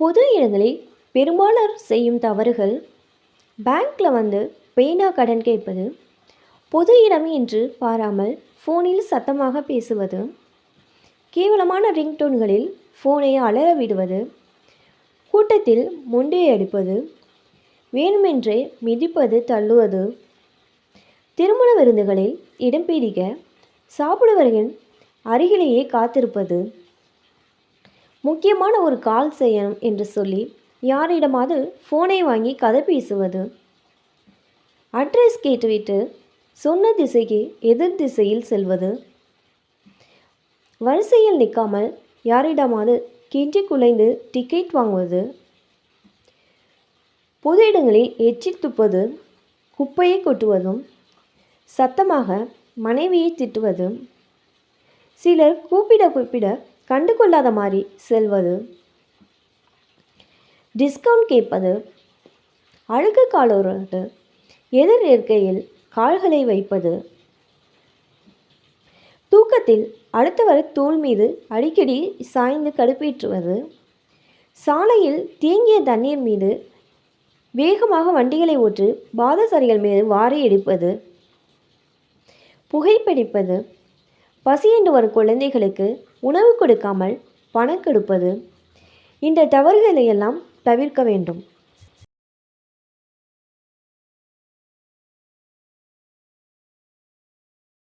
பொது இடங்களில் பெரும்பாலர் செய்யும் தவறுகள் பேங்க்கில் வந்து பேனா கடன் கேட்பது பொது இடம் என்று பாராமல் ஃபோனில் சத்தமாக பேசுவது கேவலமான ரிங்டோன்களில் ஃபோனை அலற விடுவது கூட்டத்தில் முண்டை அடிப்பது வேணுமென்றே மிதிப்பது தள்ளுவது திருமண விருந்துகளில் இடம் பிடிக்க சாப்பிடுவர்கள் அருகிலேயே காத்திருப்பது முக்கியமான ஒரு கால் செய்யணும் என்று சொல்லி யாரிடமாவது ஃபோனை வாங்கி கதை பேசுவது. அட்ரஸ் கேட்டுவிட்டு சொன்ன திசைக்கு எதிர் திசையில் செல்வது. வரிசையில் நிற்காமல் யாரிடமாவது கெஞ்சி குலைந்து டிக்கெட் வாங்குவது. பொது இடங்களில் எச்சி துப்பது குப்பையை கொட்டுவதும். சத்தமாக மனைவியை திட்டுவதும் சிலர் கூப்பிட கூப்பிட கண்டு கொள்ளாத மாதிரி செல்வது. டிஸ்கவுண்ட் கேட்பது. அழுக்கு காலோரோடு எதிர் இருக்கையில் கால்களை வைப்பது. தூக்கத்தில் அடுத்தவர் தூள் மீது அடிக்கடி சாய்ந்து கடுப்பேற்றுவது. சாலையில் தேங்கிய தண்ணீர் மீது வேகமாக வண்டிகளை ஓட்டு பாதசாரிகள் மீது வாரி எடுப்பது புகைப்பிடிப்பது. பசியென்று வரும் குழந்தைகளுக்கு உணவு கொடுக்காமல் பணம் கொடுப்பது. இந்த தவறுகளை எல்லாம் தவிர்க்க வேண்டும்.